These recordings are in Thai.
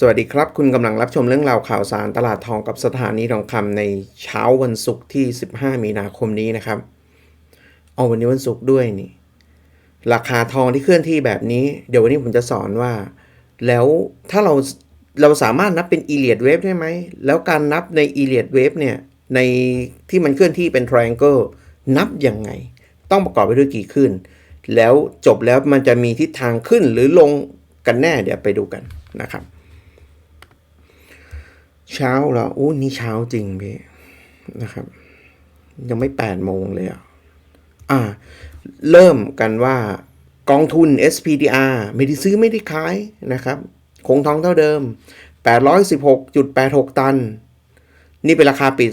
สวัสดีครับ คุณกำลังรับชมเรื่องราวข่าวสารตลาดทองกับสถานีทองคำในเช้าวันศุกร์ที่ 15 มีนาคมนี้นะครับ เอาวันนี้วันศุกร์ด้วยนี่ ราคาทองที่เคลื่อนที่แบบนี้ เดี๋ยววันนี้ผมจะสอนว่า แล้วถ้าเราเราสามารถนับเป็น e l i o t wave ได้ไหม แล้วการนับใน e l i o t wave เนี่ย ในที่มันเคลื่อนที่เป็น triangle นับยังไง ต้องประกอบไปด้วยกี่ขึ้น แล้วจบแล้วมันจะมีทิศทางขึ้นหรือลงกันแน่เดี๋ยวไปดูกันนะครับ เช้าเหรออู้นี่เช้าจริงพี่นะครับ ยังไม่แปดโมงเลยอะอ่า เริ่มกันว่ากองทุน SPDR ไม่ได้ซื้อไม่ได้ขายนะครับคงทองเท่าเดิม 816.86 ตัน นี่เป็นราคาปิด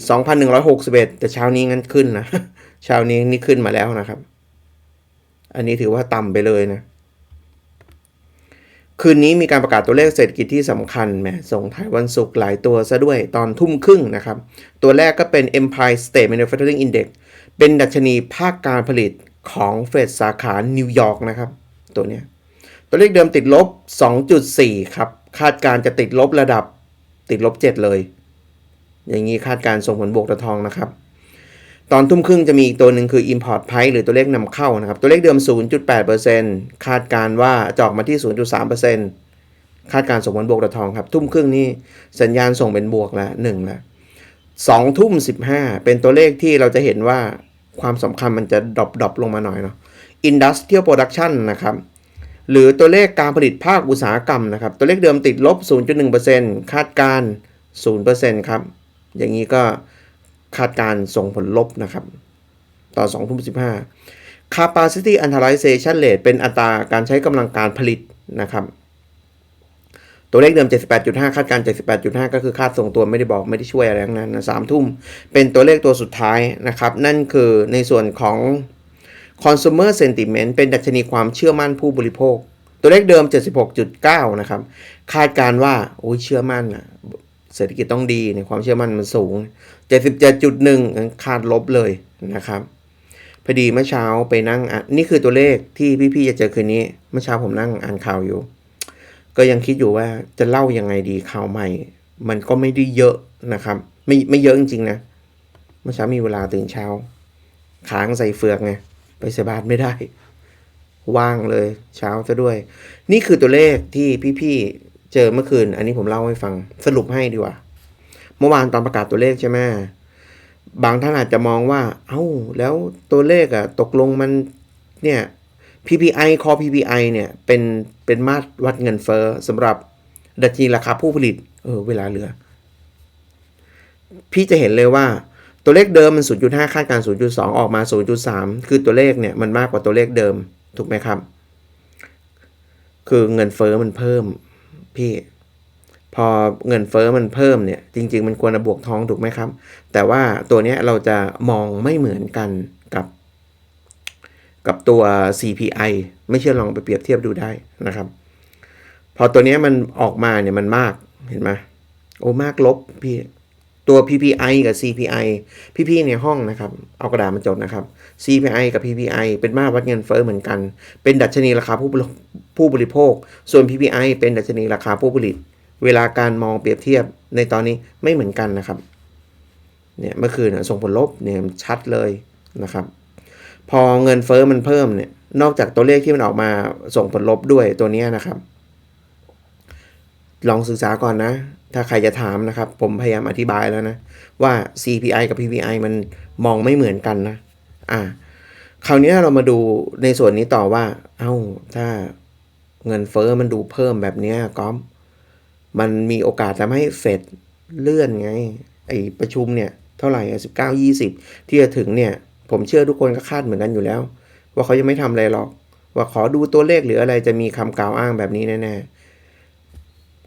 2,161 แต่เช้านี้งั้นขึ้นนะ เช้านี้นี่ขึ้นมาแล้วนะครับ อันนี้ถือว่าต่ำไปเลยนะ คืนนี้มีการประกาศตัวเลขเศรษฐกิจที่สำคัญแหมส่งท้ายวันศุกร์หลายตัวซะด้วยตอนทุ่มครึ่งนะครับ ตัวแรกก็เป็น Empire State Manufacturing Index เป็นดัชนีภาคการผลิตของเฟดสาขานิวยอร์กนะครับ ตัวเนี้ยตัวเลขเดิมติดลบ 2.4 ครับ คาดการจะติดลบระดับติดลบ 7 เลย อย่างนี้คาดการส่งผลบวกต่อทองนะครับ ตอนทุ่มครึ่งจะมีอีกตัวหนึ่งคือ Import Price หรือตัวเลขนำเข้านะครับ ตัวเลขเดิม 0.8%คาดการว่าจะออกมาที่ 0.3%คาดการส่งผลบวกต่อทองครับ ทุ่มครึ่งนี่สัญญาณส่งเป็นบวกแล้วหนึ่งแล้วสองทุ่มสิบห้าเป็นตัวเลขที่เราจะเห็นว่าความสำคัญมันจะดรอปดรอปลงมาหน่อยเนาะ Industrial Production นะครับหรือตัวเลขการผลิตภาคอุตสาหกรรมนะครับ ตัวเลขเดิมติดลบ 0.1%คาดการณ์0%ครับ อย่างนี้ก็ คาดการส่งผลลบนะครับ ต่อ2ทุ่ม15 Capacity Utilization Rate เป็นอัตราการใช้กำลังการผลิตนะครับตัวเลขเดิม 78.5 คาดการ 78.5 ก็คือคาดส่งตัวไม่ได้บอกไม่ได้ช่วยอะไรทั้งนั้นนะสามทุ่มเป็นตัวเลขตัวสุดท้ายนะครับ นั่นคือในส่วนของ consumer sentiment เป็นดัชนีความเชื่อมั่นผู้บริโภค ตัวเลขเดิม 76.9 นะครับ คาดการว่า โอ้ยเชื่อมั่นอะ เศรษฐกิจต้องดีในความเชื่อมั่นมันสูง 77.1 คาดลบเลยนะครับพอดีเมื่อเช้าไปนั่งอะนี่คือตัวเลขที่พี่ๆจะเจอคืนนี้เมื่อเช้าผมนั่งอ่านข่าวอยู่ ก็ยังคิดอยู่ว่าจะเล่ายังไงดีข่าวใหม่ มันก็ไม่ได้เยอะนะครับ ไม่ไม่เยอะจริงๆนะเมื่อเช้ามีเวลาตื่นเช้าค้างใส่เฟือกไงไปสบาดไม่ได้ ว่างเลยเช้าซะด้วย นี่คือตัวเลขที่พี่ๆ เจอเมื่อคืน อันนี้ผมเล่าให้ฟังสรุปให้ดีกว่า เมื่อวานตอนประกาศตัวเลขใช่ไหมบางท่านอาจจะมองว่า เอ้า แล้วตัวเลขอะตกลงมันเนี่ย PPI core PPI เนี่ย เป็นเป็นมาตรวัดเงินเฟ้อสำหรับดัชนีราคาผู้ผลิต เออ เวลาเหลือ พี่จะเห็นเลยว่า ตัวเลขเดิมมัน 0.5 คาดการณ์0.2 ออกมา 0.3 คือตัวเลขเนี่ยมันมากกว่าตัวเลขเดิม ถูกไหมครับ คือเงินเฟ้อมันเพิ่ม พี่ พอเงินเฟ้อมันเพิ่มเนี่ย จริง ๆ มันควรจะบวกท้องถูกไหมครับ แต่ว่าตัวนี้เราจะมองไม่เหมือนกันกับกับตัว CPI ไม่เชื่อลองไปเปรียบเทียบดูได้นะครับ พอตัวนี้มันออกมาเนี่ยมันมากเห็นไหมโอ้มากลบพี่ ตัว PPI กับ CPI พี่ๆในห้องนะครับ เอากระดาษมาจดนะครับ CPI กับ PPI เป็นมาตรวัดเงินเฟ้อเหมือนกัน เป็นดัชนีราคาผู้บริผู้บริโภค ส่วน PPI เป็นดัชนีราคาผู้ผลิต เวลาการมองเปรียบเทียบในตอนนี้ไม่เหมือนกันนะครับ เนี่ยเมื่อคืนนะส่งผลลบเนี่ยชัดเลยนะครับ พอเงินเฟ้อมันเพิ่มเนี่ย นอกจากตัวเลขที่มันออกมาส่งผลลบด้วยตัวนี้นะครับ ลองศึกษาก่อนนะ ถ้าใครจะถามนะครับ ผมพยายามอธิบายแล้วนะ ว่า CPI กับ PPI มันมองไม่เหมือนกันนะ อ่า คราวนี้เรามาดูในส่วนนี้ต่อว่า เอ้า ถ้าเงินเฟ้อมันดูเพิ่มแบบนี้ก๊อฟมันมีโอกาสทำให้เฟดเลื่อนไง ไอประชุมเนี่ย เท่าไหร่สิบเก้ายี่สิบที่จะถึงเนี่ย ผมเชื่อทุกคนก็คาดเหมือนกันอยู่แล้ว ว่าเขายังไม่ทำอะไรหรอก ว่าขอดูตัวเลขหรืออะไรจะมีคำกล่าวอ้างแบบนี้แน่ๆ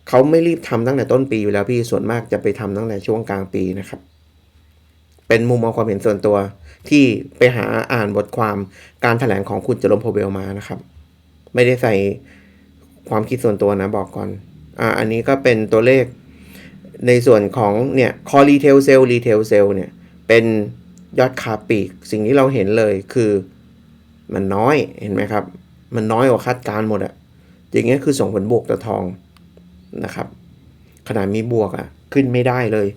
เขาไม่รีบทำตั้งแต่ต้นปีอยู่แล้วพี่ส่วนมากจะไปทำตั้งแต่ช่วงกลางปีนะครับ เป็นมุมมองความเห็นส่วนตัว ที่ไปหาอ่านบทความการถแถลงของคุณเจอร์มโพเบลมานะครับ ไม่ได้ใส่ความคิดส่วนตัวนะบอกก่อนอ่าอันนี้ก็เป็นตัวเลขในส่วนของเนี่ย core retail sale retail sale เนี่ยเป็นยอดค้าปลีก สิ่งที่เราเห็นเลยคือมันน้อยเห็นไหมครับ มันน้อยกว่าคาดการณ์หมดอะอย่างเงี้ยคือส่งผลบวกต่อทอง นะครับขนาดมีบวกอะขึ้นไม่ได้เลย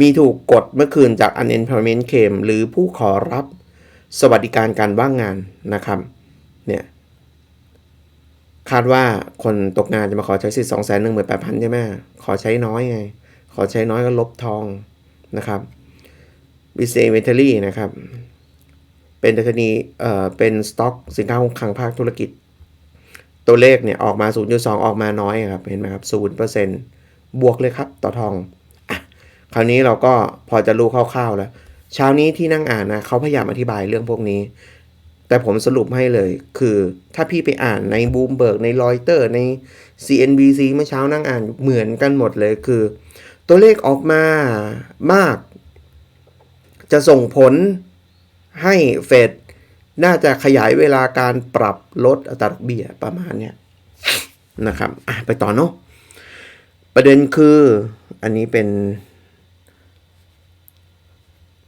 มีถูกกดเมื่อคืนจาก unemployment claim หรือผู้ขอรับสวัสดิการการว่างงานนะครับเนี่ยคาดว่าคนตกงานจะมาขอใช้สิทธิ์สองแสนหนึ่งหมื่นแปดพันใช่ไหมขอใช้น้อยไง ขอใช้น้อยก็ลบทองนะครับ business inventory นะครับ เป็นดัชนีเอ่อเป็นสต็อกสินค้าคลังภาคธุรกิจ ตัวเลขเนี่ยออกมา 0.2 ออกมาน้อยครับ เห็นไหมครับ 0%บวกเลยครับต่อทองอะคราวนี้เราก็พอจะรู้คร่าวๆแล้ว เช้านี้ที่นั่งอ่านนะเขาพยายามอธิบายเรื่องพวกนี้ แต่ผมสรุปให้เลย คือถ้าพี่ไปอ่านในบูมเบิร์กในรอยเตอร์ใน CNBC เมื่อเช้านั่งอ่านเหมือนกันหมดเลยคือ ตัวเลขออกมามาก จะส่งผลให้เฟด น่าจะขยายเวลาการปรับลดอัตราดอกเบี้ยประมาณเนี้ยนะครับไปต่อเนาะประเด็นคืออันนี้เป็น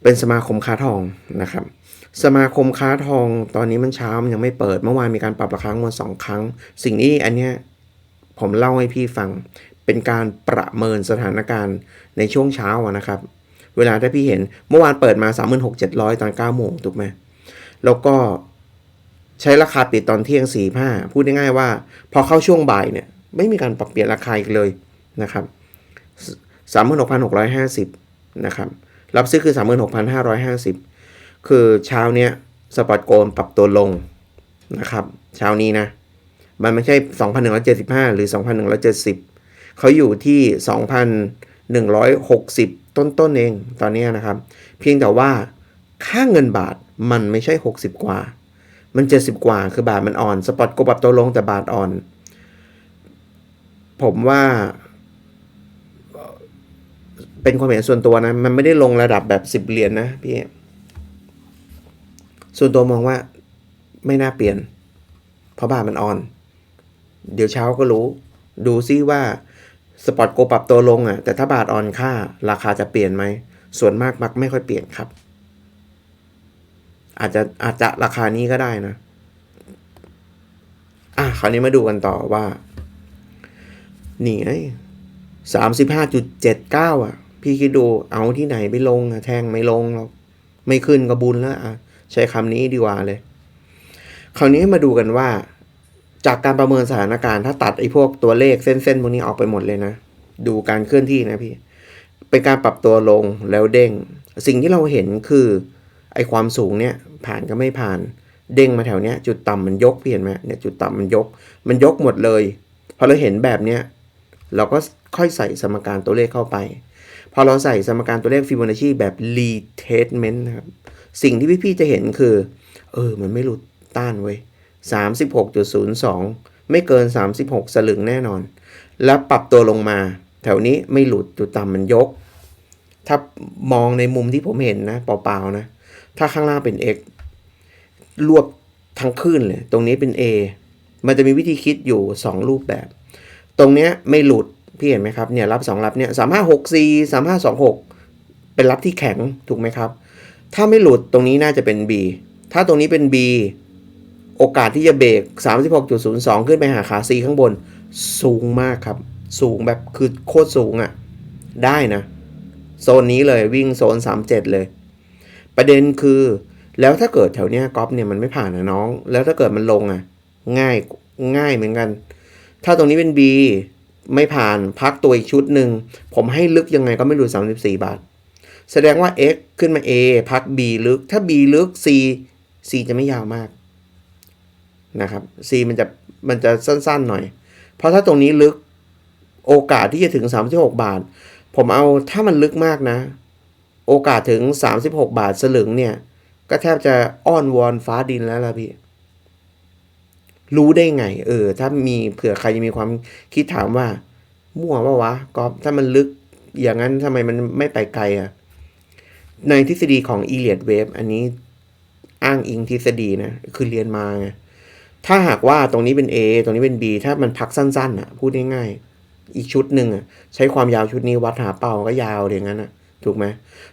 เป็นสมาคมค้าทองนะครับ สมาคมค้าทองตอนนี้มันเช้ามันยังไม่เปิด เมื่อวานมีการปรับราคาวันสองครั้ง สิ่งนี้อันเนี้ยผมเล่าให้พี่ฟังเป็นการประเมินสถานการณ์ในช่วงเช้านะครับ เวลาถ้าพี่เห็นเมื่อวานเปิดมา 36,700 ตอน9โมงถูกไหม แล้วก็ใช้ราคาปิดตอนเที่ยง 45 พูดง่ายๆว่า พอเข้าช่วงบ่ายเนี่ยไม่มีการปรับเปลี่ยนราคาอีกเลยนะครับ36,650นะครับรับซื้อคือ 36,550 คือเช้าเนี้ยสปอตโกลปรับตัวลงนะครับเช้านี้นะมันไม่ใช่ 2,175 หรือ 2,170 เขาอยู่ที่ 2,160 ต้นๆเองตอนนี้นะครับ เพียงแต่ว่า ค่าเงินบาทมันไม่ใช่ 60 กว่า มัน 70 กว่า คือบาทมันอ่อน สปอตโกลปรับตัวลงแต่บาทอ่อน ผมว่า เป็นความเห็นส่วนตัวนะ มันไม่ได้ลงระดับแบบสิบเหรียญนนะพี่ ส่วนตัวมองว่าไม่น่าเปลี่ยน เพราะบาทมันอ่อน เดี๋ยวเช้าก็รู้ ดูซิว่าสปอตโกปรับตัวลงอะ แต่ถ้าบาทอ่อนค่า ราคาจะเปลี่ยนไหม ส่วนมากมักไม่ค่อยเปลี่ยนครับ อาจจะอาจจะราคานี้ก็ได้นะ อะคราวนี้มาดูกันต่อว่า นี่ไงสามสิบห้าจุดเจ็ดเก้าอะ พี่คิดดูเอาที่ไหนไปลงอะ แทงไม่ลงหรอกไม่ขึ้นก็บุญแล้วอะ ใช้คำนี้ดีกว่าเลย คราวนี้มาดูกันว่า จากการประเมินสถานการณ์ถ้าตัดไอ้พวกตัวเลขเส้นๆพวกนี้ออกไปหมดเลยนะ ดูการเคลื่อนที่นะพี่ เป็นการปรับตัวลงแล้วเด้ง สิ่งที่เราเห็นคือ ไอความสูงเนี่ยผ่านก็ไม่ผ่าน เด้งมาแถวเนี้ยจุดต่ำมันยกพี่เห็นไหมเนี่ยจุดต่ำมันยก มันยกหมดเลย พอเราเห็นแบบเนี้ยเราก็ค่อยใส่สมการตัวเลขเข้าไป พอเราใส่สมการตัวเลขฟิโบนัชชีแบบ retestment นะครับ สิ่งที่พี่ๆจะเห็นคือ เออ มันไม่หลุดต้านเว้ย36.02 ไม่เกิน 36 สลึงแน่นอน แล้วปรับตัวลงมา แถวนี้ไม่หลุดจุดต่ำมันยก ถ้ามองในมุมที่ผมเห็นนะ เปล่าๆนะ ถ้าข้างล่างเป็น x รวบทั้งขึ้นเลย ตรงนี้เป็น a มันจะมีวิธีคิดอยู่ 2 รูปแบบ ตรงเนี้ยไม่หลุด พี่เห็นไหมครับ เนี่ยรับ 2 รับเนี่ยสามห้าหกสี่สามห้าสองหกเป็นรับที่แข็งถูกไหมครับ ถ้าไม่หลุดตรงนี้น่าจะเป็น B ถ้าตรงนี้เป็น B โอกาสที่จะเบรก36.02 ขึ้นไปหาขา C ข้างบน สูงมากครับ สูงแบบคือโคตรสูงอะ่ะ ได้นะ โซนนี้เลยวิ่งโซน 37 เลย ประเด็นคือ แล้วถ้าเกิดแถวเนี้ยก๊อฟเนี่ยมันไม่ผ่านนะน้อง แล้วถ้าเกิดมันลงอะ่ะ ง่ายง่ายเหมือนกัน ถ้าตรงนี้เป็น B ไม่ผ่านพักตัวอีกชุดหนึ่ง ผมให้ลึกยังไงก็ไม่รู้ 34 บาท แสดงว่า X ขึ้นมา A พัก B ลึก ถ้า B ลึก C C จะไม่ยาวมากนะครับ C มันจะมันจะสั้นๆหน่อย เพราะถ้าตรงนี้ลึกโอกาสที่จะถึง 36 บาท ผมเอาถ้ามันลึกมากนะ โอกาสถึง 36 บาทสลึงเนี่ย ก็แทบจะอ้อนวอนฟ้าดินแล้วล่ะพี่ รู้ได้ไง เออ ถ้ามีเผื่อใครจะมีความคิดถามว่า มั่วปะวะก็ถ้ามันลึกอย่างนั้นทำไมมันไม่ไปไกลอะ่ะ ในทฤษฎีของ e l i o t Wave อันนี้อ้างอิงทฤษฎีนะ คือเรียนมาไงถ้าหากว่าตรงนี้เป็น A ตรงนี้เป็น B ถ้ามันพักสั้นๆอะ พูดง่ายๆ อีกชุดหนึ่งอะ ใช้ความยาวชุดนี้วัดหาเป้าก็ยาวอย่างนั้นอะ ถูกไหม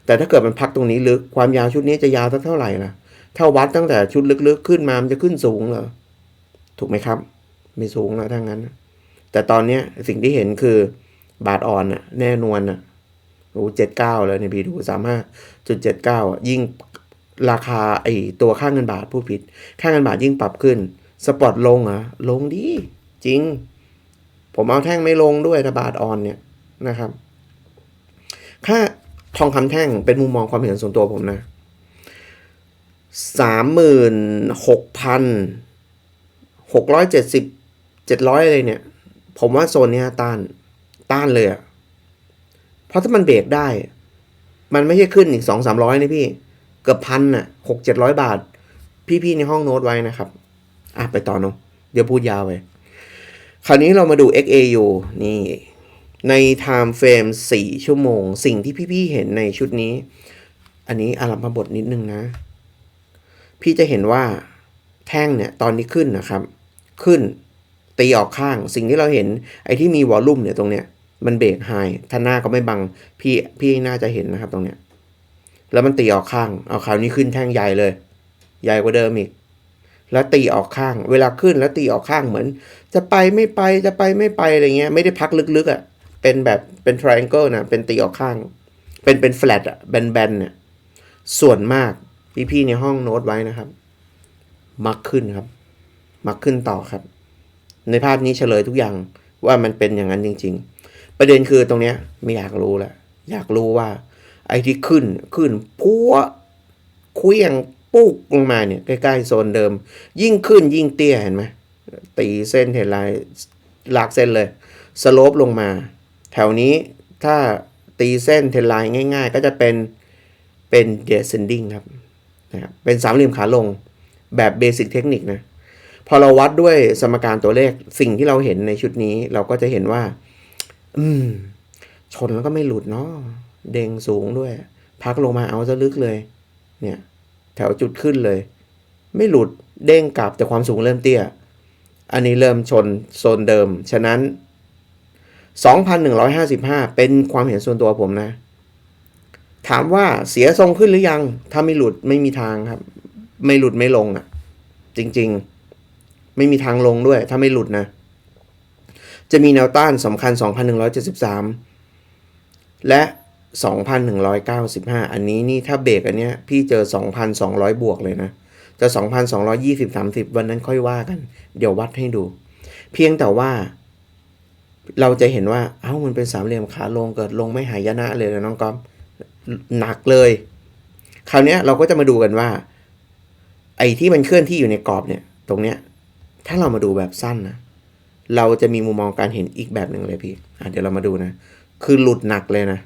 แต่ถ้าเกิดมันพักตรงนี้ลึกความยาวชุดนี้จะยาวสักเท่าไหร่ล่ะถ้าวัดตั้งแต่ชุดลึกๆขึ้นมามันจะขึ้นสูงเหรอถูกไหมครับ ไม่สูงแล้วถ้างั้น แต่ตอนเนี้ยสิ่งที่เห็นคือบาทอ่อนน่ะแน่นวนน่ะโอ้เจ็ดเก้าแล้วเนี่ยพี่ดูสามห้าจุดเจ็ดเก้าอะยิ่งราคาไอตัวค่าเงินบาทผู้ผิด ค่าเงินบาทยิ่งปรับขึ้น สปอตลงอะลงดีจริง ผมเอาแท่งไม่ลงด้วยถ้าบาทอ่อนเนี่ยนะครับ ค่า ทองคำแท่งเป็นมุมมองความเห็นส่วนตัวผมนะสามหมื่นหกพันหกร้อยเจ็ดสิบเจ็ดร้อยอะไรเนี่ย ผมว่าโซนเนี้ยต้านต้านเลยอะเพราะถ้ามันเบรกได้ มันไม่ใช่ขึ้นอีกสองสามร้อยนะพี่ เกือบพันน่ะหกเจ็ดร้อยบาท พี่ๆในห้องโน้ตไว้นะครับ อะไปต่อเนาะเดี๋ยวพูดยาวไป คราวนี้เรามาดู XAU นี่ ใน time frame 4 ชั่วโมง สิ่งที่พี่ๆเห็นในชุดนี้ อันนี้อารัมพบทนิดนึงนะ พี่จะเห็นว่าแท่งเนี่ยตอนนี้ขึ้นนะครับ ขึ้นตีออกข้าง สิ่งที่เราเห็นไอ้ที่มีวอลลุ่มเนี่ยตรงเนี้ยมันเบรกไฮถ้าหน้าก็ไม่บังพี่พี่น่าจะเห็นนะครับตรงเนี้ยแล้วมันตีออกข้างเอาคราวนี้ขึ้นแท่งใหญ่เลย ใหญ่กว่าเดิมอีกแล้วตีออกข้าง เวลาขึ้นแล้วตีออกข้างเหมือน จะไปไม่ไปจะไปไม่ไปอะไรเงี้ยไม่ได้พักลึกๆอะ่ะ เป็นแบบเป็น triangle นะ เป็นตีออกข้าง เป็นเป็น flat อะ่ะแบนๆเนี่ยส่วนมากพี่ๆในห้องโน้ตไว้นะครับ มักขึ้นครับ มักขึ้นต่อครับ ในภาพนี้เฉลยทุกอย่างว่ามันเป็นอย่างนั้นจริง ๆ ประเด็นคือตรงเนี้ยไม่อยากรู้แหละอยากรู้ว่า ไอ้ที่ขึ้นขึ้นพัวเคลี้ยงปุ๊กลงมาเนี่ยใกล้ๆโซนเดิม ยิ่งขึ้นยิ่งเตี้ยเห็นไหมตีเส้นเห็นลายลากเส้นเลย สโลปลงมา นี้ถ้าตีเส้นเทนไลน์ง่าย ๆ ก็จะเป็นเป็น descending ครับนะครับเป็นสามเหลี่ยมขาลงแบบเบสิกเทคนิคนะพอเราวัดด้วยสมการตัวเลขสิ่งที่เราเห็นในชุดนี้ เราก็จะเห็นว่า อืม ชนแล้วก็ไม่หลุดเนาะเด้งสูงด้วย พักลงมาเอาซะลึกเลย เนี่ย แถวจุดขึ้นเลย ไม่หลุดเด้งกลับแต่ความสูงเริ่มเตี้ย อันนี้เริ่มชนโซนเดิม ฉะนั้น 2,155 เป็นความเห็นส่วนตัวผมนะ ถามว่าเสียทรงขึ้นหรือยัง ถ้าไม่หลุดไม่มีทางครับ ไม่หลุดไม่ลงอะ่ะ จริงๆ ไม่มีทางลงด้วย ถ้าไม่หลุดนะ จะมีแนวต้านสำคัญ 2,173 และ 2,195 อันนี้นี่ถ้าเบรกอันเนี้ย พี่เจอ 2,200 บวกเลยนะ จะ 2,220 30 วันนั้นค่อยว่ากัน เดี๋ยววัดให้ดู เพียงแต่ว่า เราจะเห็นว่า เอ้ามันเป็นสามเหลี่ยมขาลงเกิดลงไม่หายนะเลยนะน้องก๊อฟหนักเลย คราวนี้เราก็จะมาดูกันว่า ไอ้ที่มันเคลื่อนที่อยู่ในกรอบเนี่ย ตรงเนี้ย ถ้าเรามาดูแบบสั้นนะเราจะมีมุมมองการเห็นอีกแบบหนึ่งเลยพี่อะเดี๋ยวเรามาดูนะ คือหลุดหนักเลยนะ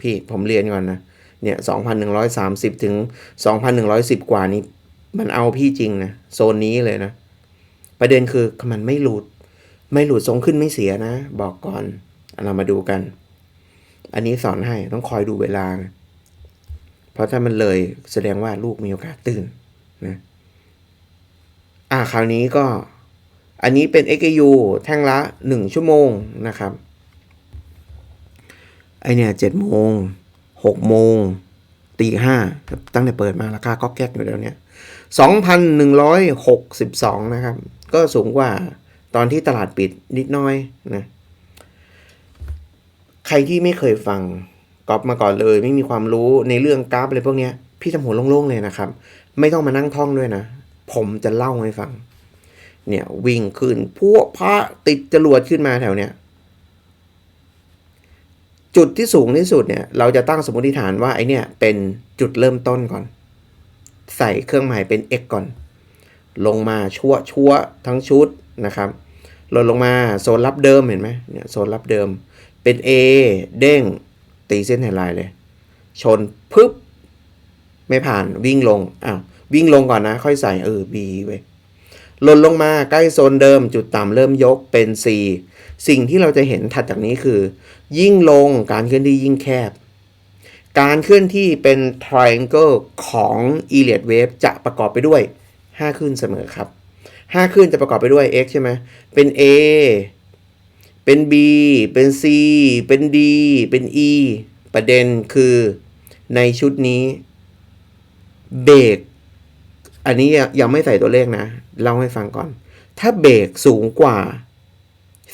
พี่ผมเรียนก่อนนะ เนี่ยสองพันหนึ่งร้อยสามสิบถึงสองพันหนึ่งร้อยสิบกว่านี้ มันเอาพี่จริงนะ โซนนี้เลยนะ ประเด็นคือมันไม่หลุด ไม่หลุดทรงขึ้นไม่เสียนะ บอกก่อนเรามาดูกัน อันนี้สอนให้ต้องคอยดูเวลานะเพราะถ้ามันเลยแสดงว่าลูกมีโอกาสตื่นนะอ่าคราวนี้ก็อันนี้เป็น XAU แท่งละ 1 ชั่วโมงนะครับ ไอเนี่ยเจ็ดโมงหกโมงตีห้าตั้งแต่เปิดมาราคาก็แก๊กอยู่แล้วเนี่ยสองพันหนึ่งร้อยหกสิบสองนะครับ ก็สูงกว่า ตอนที่ตลาดปิดนิดน้อยนะใครที่ไม่เคยฟังกอบมาก่อนเลย ไม่มีความรู้ในเรื่องกราฟอะไรพวกนี้พี่ทำหัวโล่งๆเลยนะครับ ไม่ต้องมานั่งท่องด้วยนะ ผมจะเล่าให้ฟัง เนี่ยวิ่งขึ้นพวกพระติดจรวดขึ้นมาแถวเนี้ยจุดที่สูงที่สุดเนี่ย เราจะตั้งสมมติฐานว่าไอเนี่ยเป็นจุดเริ่มต้นก่อน ใส่เครื่องหมายเป็น x ก่อน ลงมาชั่วชั่วทั้งชุด นะครับลดลงมาโซนรับเดิมเห็นไหมเนี่ยโซนรับเดิมเป็น A เด้งตีเส้นแทนไลน์เลย ชนปึ๊บไม่ผ่านวิ่งลงอ้าววิ่งลงก่อนนะ ค่อยใส่เออ B เว้ยหล่นลงมาใกล้โซนเดิมจุดต่ำเริ่มยกเป็น C สิ่งที่เราจะเห็นถัดจากนี้คือ ยิ่งลงการเคลื่อนที่ยิ่งแคบ การเคลื่อนที่เป็น triangle ของ e l i o t wave จะประกอบไปด้วย 5 ขึ้นเสมอครับ 5ขึ้นจะประกอบไปด้วย x ใช่ไหมเป็น A เป็น B เป็น C เป็น D เป็น E ประเด็นคือในชุดนี้เบรกอันนี้ยังไม่ใส่ตัวเลขนะ เล่าให้ฟังก่อน ถ้าเบรกสูงกว่า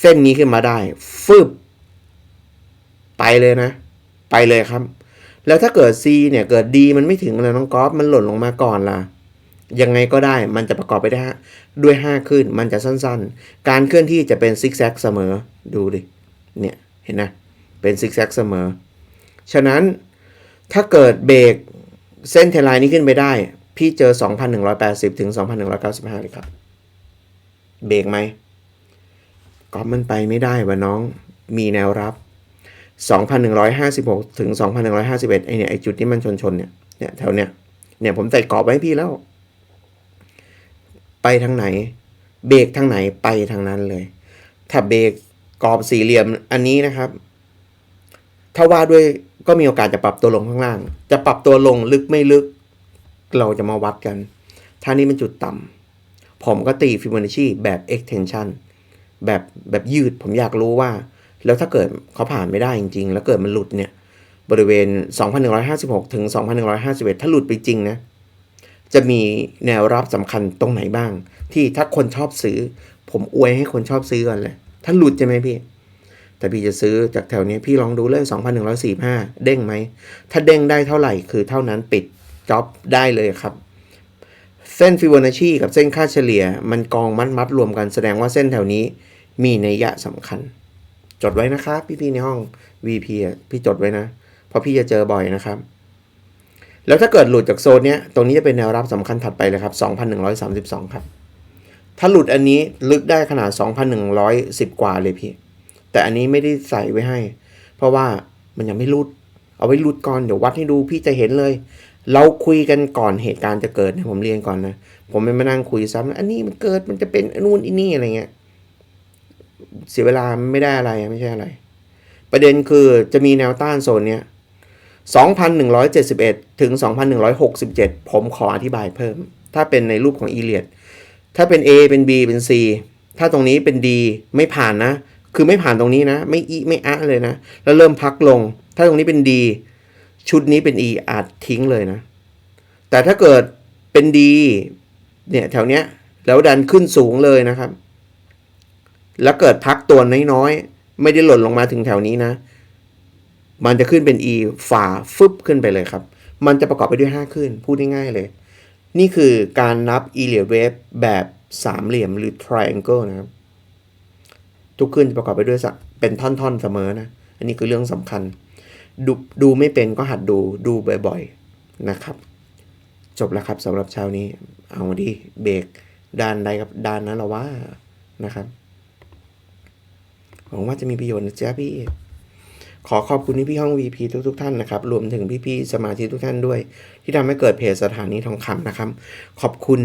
เส้นนี้ขึ้นมาได้ ฟึบ ไปเลยนะ ไปเลยครับ แล้วถ้าเกิด C เนี่ย เกิด D มันไม่ถึงแล้วน้องกอล์ฟมันหล่นลงมาก่อนล่ะ ยังไงก็ได้มันจะประกอบไปได้ด้วย5ขึ้นมันจะสั้นๆ การเคลื่อนที่จะเป็นซิกแซกเสมอดูดิเนี่ยเห็นนะเป็นซิกแซกเสมอ ฉะนั้นถ้าเกิดเบรกเส้นเทไลน์นี้ขึ้นไปได้ พี่เจอ 2,180 ถึง 2,195 เลยครับ เบรกไหมก็มันไปไม่ได้วะน้องมีแนวรับ 2,156 ถึง 2,151 ไอเนี่ยไอจุดที่มันชนชนเนี่ยเนี่ยแถวเนี้ยเนี่ยผมใส่กรอบไว้ให้พี่แล้ว ไปทางไหน เบรกทางไหนไปทางนั้นเลย ถ้าเบรกกรอบสี่เหลี่ยมอันนี้นะครับ ถ้าว่าด้วยก็มีโอกาสจะปรับตัวลงข้างล่าง จะปรับตัวลงลึกไม่ลึก เราจะมาวัดกัน ถ้านี้เป็นจุดต่ำผมก็ตีฟิโบนัชชีแบบ extension แบบแบบยืดผมอยากรู้ว่า แล้วถ้าเกิดเขาผ่านไม่ได้จริง ๆ แล้วเกิดมันหลุดเนี่ย บริเวณ 2,156 ถึง 2,151 ถ้าหลุดไปจริงนะ จะมีแนวรับสำคัญตรงไหนบ้าง ที่ถ้าคนชอบซื้อ ผมอวยให้คนชอบซื้อก่อนเลย ถ้าหลุดใช่ไหมพี่ แต่พี่จะซื้อจากแถวนี้พี่ลองดูเลย 2,145 เด้งไหม ถ้าเด้งได้เท่าไหร่คือเท่านั้นปิดจ็อบได้เลยครับ เส้นฟิโบนัชชีกับเส้นค่าเฉลี่ย มันกองมัดมัดรวมกันแสดงว่าเส้นแถวนี้มีนัยยะสำคัญ จดไว้นะครับพี่ๆในห้อง VP อ่พี่จดไว้นะ เพราะพี่จะเจอบ่อยนะครับ แล้วถ้าเกิดหลุดจากโซนเนี้ยตรงนี้จะเป็นแนวรับสำคัญถัดไปเลยครับ 2,132 ครับ ถ้าหลุดอันนี้ลึกได้ขนาด 2,110 กว่าเลยพี่ แต่อันนี้ไม่ได้ใส่ไว้ให้ เพราะว่ามันยังไม่รุดเอาไว้รุดก่อน เดี๋ยววัดให้ดูพี่จะเห็นเลย เราคุยกันก่อนเหตุการณ์จะเกิดนะผมเรียนก่อนนะ ผมไม่มานั่งคุยซ้ำอันนี้มันเกิดมันจะเป็นอันนู่นอันนี่อะไรเงี้ย เสียเวลาไม่ได้อะไรไม่ใช่อะไร ประเด็นคือจะมีแนวต้านโซนเนี้ย 2,171 ถึง 2,167 ผมขออธิบายเพิ่ม ถ้าเป็นในรูปของอีเลียดถ้าเป็น A เป็น B เป็น C ถ้าตรงนี้เป็น D ไม่ผ่านนะ คือไม่ผ่านตรงนี้นะ ไม่อีไม่อะเลยนะ แล้วเริ่มพักลง ถ้าตรงนี้เป็น D ชุดนี้เป็น E อาจทิ้งเลยนะ แต่ถ้าเกิดเป็น D เนี่ยแถวเนี้ยแล้วดันขึ้นสูงเลยนะครับ แล้วเกิดพักตัวน้อยๆ ไม่ได้หล่นลงมาถึงแถวนี้นะ มันจะขึ้นเป็น E ฝ่าฟึบขึ้นไปเลยครับ มันจะประกอบไปด้วย 5 ขึ้น พูดง่ายๆเลย นี่คือการนับ e l i o t wave แบบสามเหลี่ยมหรือ triangle นะครับ ทุกขึ้นจะประกอบไปด้วยเป็นท่อนๆเสมอนะ อันนี้คือเรื่องสำคัญ ดูดูไม่เป็นก็หัดดูดูบ่อยๆนะครับ จบแล้วครับสำหรับเช้านี้ เอาดิเบรกด้านใดกับด้านนั้นเราว่านะครับหวังว่าจะมีประโยชน์นะจ๊ะพี่ ขอขอบคุณพี่ๆห้อง VP ทุกๆท่านนะครับ รวมถึงพี่ๆสมาชิกทุกท่านด้วย ที่ทำให้เกิดเพจสถานีทองคำนะครับ ขอบคุณ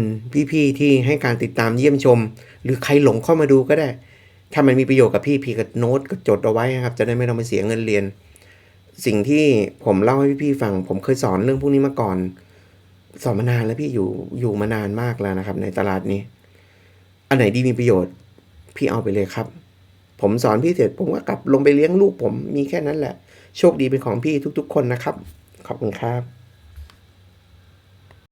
พี่ๆที่ให้การติดตามเยี่ยมชม หรือใครหลงเข้ามาดูก็ได้ ถ้ามันมีประโยชน์กับพี่พี่ก็โน้ตก็จดเอาไว้นะครับ จะได้ไม่ต้องไปเสียเงินเรียน สิ่งที่ผมเล่าให้พี่ๆฟัง ผมเคยสอนเรื่องพวกนี้มาก่อน สอนมานานแล้วพี่อยู่อยู่มานานมากแล้วนะครับ ในตลาดนี้ อันไหนดีมีประโยชน์ พี่เอาไปเลยครับ ผมสอนพี่เสร็จผมก็กลับลงไปเลี้ยงลูกผมมีแค่นั้นแหละ โชคดีเป็นของพี่ทุกๆ คนนะครับ ขอบคุณครับ